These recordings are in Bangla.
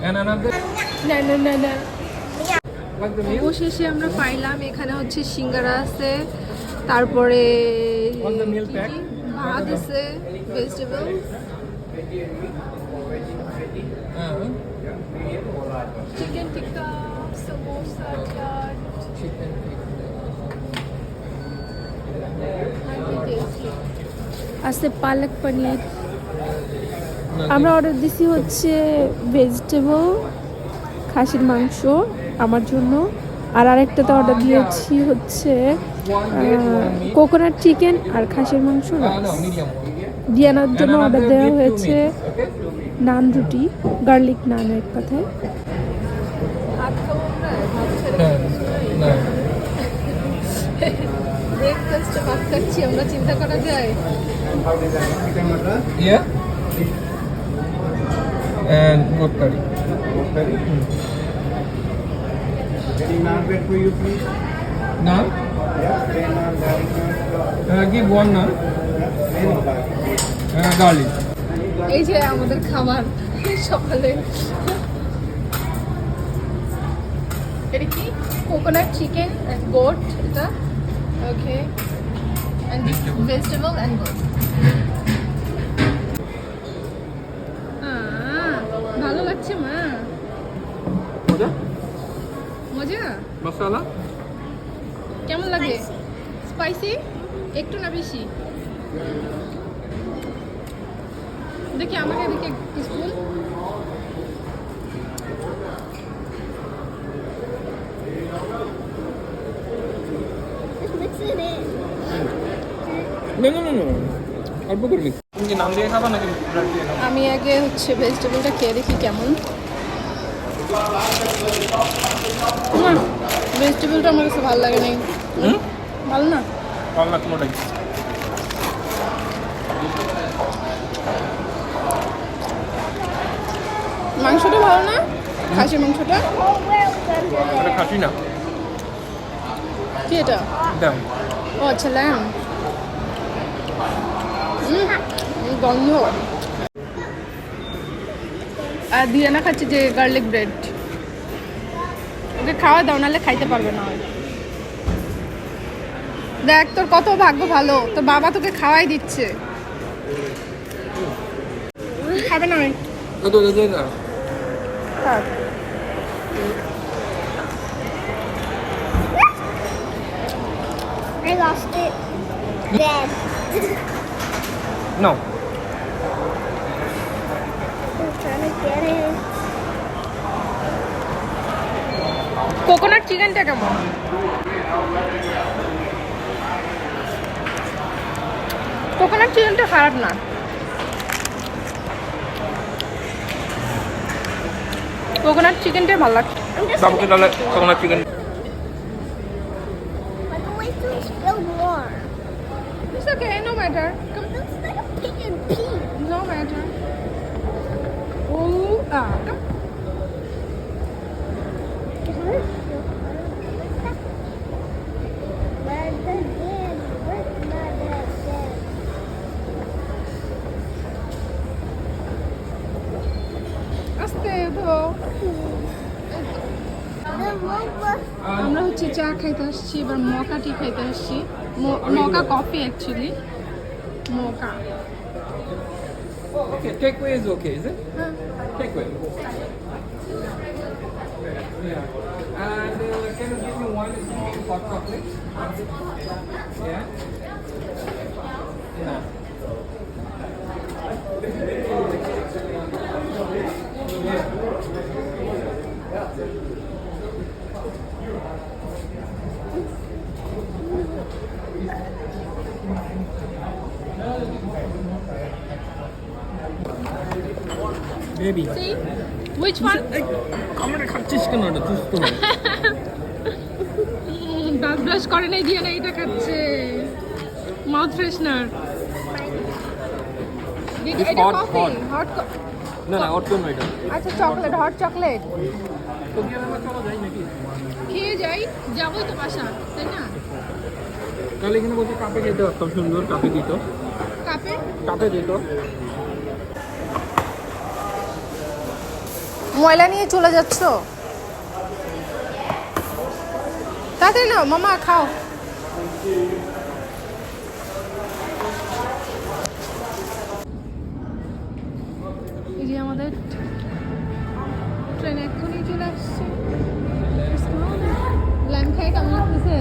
And another না না না না like the meal. অবশেষে আমরা পাইলাম এখানে হচ্ছে সিঙ্গারা আছে তারপরে On the meal কি pack? কি? ভাত আছে vegetable Uh, chicken tikka samosa chaat chicken. আছে পালক পনির Nothing. আমরা অর্ডার দিছি হচ্ছে ভেজিটেবল খাসির মাংস আমার জন্য। আর আরেকটাতে অর্ডার দিয়েছি হচ্ছে. কোকোনাট চিকেন আর খাসির মাংস. ডিয়ানার জন্য অর্ডার দেওয়া হয়েছে নান রুটি গার্লিক নান এক কথায় ভাত খাচ্ছি আমরা চিন্তা করা যায়। And goat curry. Any naan bread for you, please? Naan. Yeah, plain naan, garlic naan. Uh, give one naan. Plain or garlic? Uh, garlic. এই যে আমাদের খাবার সকালে এটা কি কোকোনাট চিকেন অ্যান্ড গোট এটা okay and Vegetable. Vegetable and goat মজা মশলা? কেমন লাগে? স্পাইসি একটু না বেশি? দেখি আমাকে দেখি স্পুন না না না না অল্প করে মিক্স তুমি নাম দিয়ে খাবা নাকি আমি আগে হচ্ছে ভেজিটেবলটা খেয়ে দেখি কেমন। ভেজিটেবলটা আমার কাছে ভালো লাগে নাই। ভালো না? ভালো না কোনোটাই মাংসটা ভালো না? খাসির মাংসটা? এটা খাসি না। কি এটা? দাম ও আচ্ছা ল্যাম গন্ধ। আর দিয়ানা খাচ্ছে যে গার্লিক ব্রেড ওকে খাওয়া দাও নাহলে খাইতে পারবে না দেখ তোর কত ভাগ্য ভালো তোর বাবা তোকে খাওয়াই দিচ্ছে খাবে না। I lost it. Dead. No I'm trying to get it. Coconut চিকেনটা কেমন কোকোনাট চিকেনটা খারাপ না কোকোনাট চিকেনটা ভালো লাগছে বাবুকে তাহলে coconut chicken. It's okay, no matter. It looks like a pig and pee. No matter. Oh, ah, come. আমরা হচ্ছে চা খাইতে আসছি এবার মকা টি খাইতে আসছি mocha coffee actually mocha okay take away is okay is it take away Yeah. And uh, can you give me one small hot chocolate? Yeah. Yeah. Baby. See? Which one? আমরা খাচ্ছিস কেন এটা? দুষ্ট দাঁত ব্রাশ করে নাই দিয়ে না এটা খাচ্ছে। মাউথ ফ্রেশনার এটা hot, হট না না ওর জন্য এটা? আচ্ছা চকলেট হট চকলেট তো দিয়ে আমরা চলো যাই নাকি? খেয়ে যাই যাবোই তো বাসা তাই না? তাহলে এখানে বলছে কাপে খেতে পারতাম সুন্দর কাপে দিত। কাপে? কাপে দিত। ময়লা নিয়ে চলে যাচ্ছ? তাড়াতাড়ি নাও, মামা, খাও। এই যে আমাদের ট্রেন এক্ষুনি চলে আসছে। ল্যাম্প খাই কেমন লাগতেছে?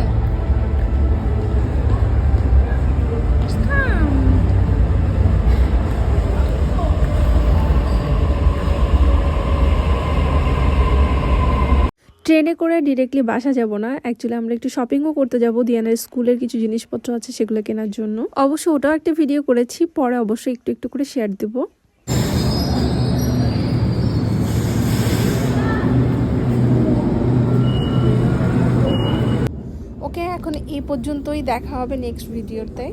ট্রেনে করে ডিরেক্টলি বাসা যাব না। অ্যাকচুয়ালি আমরা একটু শপিংও করতে যাব। দিয়ানের স্কুলের কিছু জিনিসপত্র আছে সেগুলো কেনার জন্য। অবশ্য ওটাও একটা ভিডিও করেছি, পরে অবশ্যই একটু একটু করে শেয়ার দেবো। ওকে এখন এই পর্যন্তই দেখা হবে নেক্সট ভিডিওতে